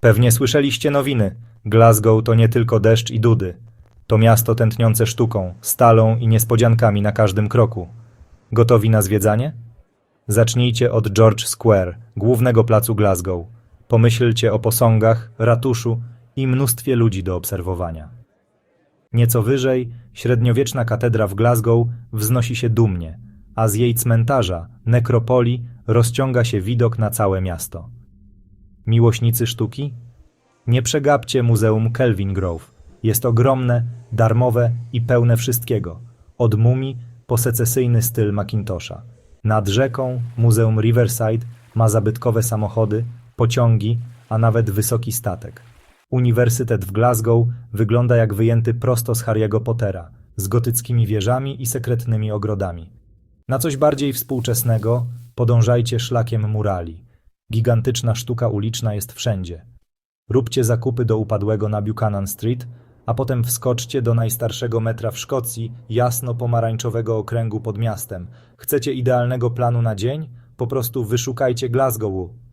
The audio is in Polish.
Pewnie słyszeliście nowiny. Glasgow to nie tylko deszcz i dudy. To miasto tętniące sztuką, stalą i niespodziankami na każdym kroku. Gotowi na zwiedzanie? Zacznijcie od George Square, głównego placu Glasgow. Pomyślcie o posągach, ratuszu i mnóstwie ludzi do obserwowania. Nieco wyżej, średniowieczna katedra w Glasgow wznosi się dumnie, a z jej cmentarza, nekropolii, rozciąga się widok na całe miasto. Miłośnicy sztuki? Nie przegapcie Muzeum Kelvin Grove. Jest ogromne, darmowe i pełne wszystkiego. Od mumii po secesyjny styl Macintosha. Nad rzeką Muzeum Riverside ma zabytkowe samochody, pociągi, a nawet wysoki statek. Uniwersytet w Glasgow wygląda jak wyjęty prosto z Harry'ego Pottera, z gotyckimi wieżami i sekretnymi ogrodami. Na coś bardziej współczesnego podążajcie szlakiem murali. Gigantyczna sztuka uliczna jest wszędzie. Róbcie zakupy do upadłego na Buchanan Street, a potem wskoczcie do najstarszego metra w Szkocji, jasno-pomarańczowego okręgu pod miastem. Chcecie idealnego planu na dzień? Po prostu wyszukajcie Glasgow.